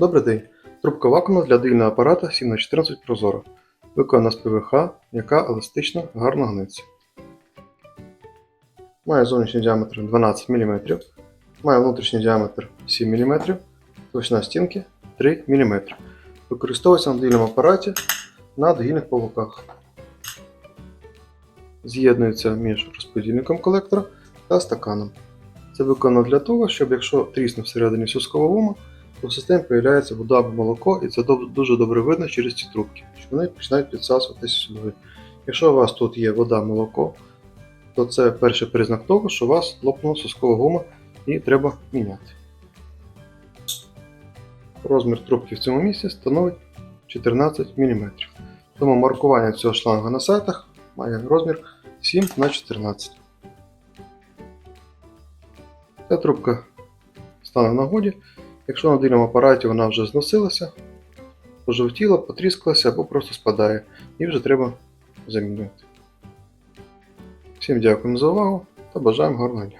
Добрий день. Трубка вакуумна для доїльного апарата 7х14 Прозоро. Виконана з ПВХ, яка еластична, гарно гнеться. Має зовнішній діаметр 12 мм, має внутрішній діаметр 7 мм, товщина стінки 3 мм. Використовується на доїльному апараті на доїльних павуках. З'єднується між розподільником колектора та стаканом. Це виконано для того, щоб якщо трісне всередині сускового вума, в системі з'являється вода або молоко, і це дуже добре видно через ці трубки, що вони починають підсасуватися сюди. Якщо у вас тут є вода, молоко, то це перший признак того, що у вас лопнула соскова гума і треба міняти. Розмір трубки в цьому місці становить 14 мм. Тому маркування цього шланга на сайтах має розмір 7 на 14 Ця трубка стане в нагоді, якщо на дильному апараті вона вже зносилася, пожовтіла, потріскалася або просто спадає, її вже треба замінювати. Всім дякуємо за увагу та бажаємо гарного дня.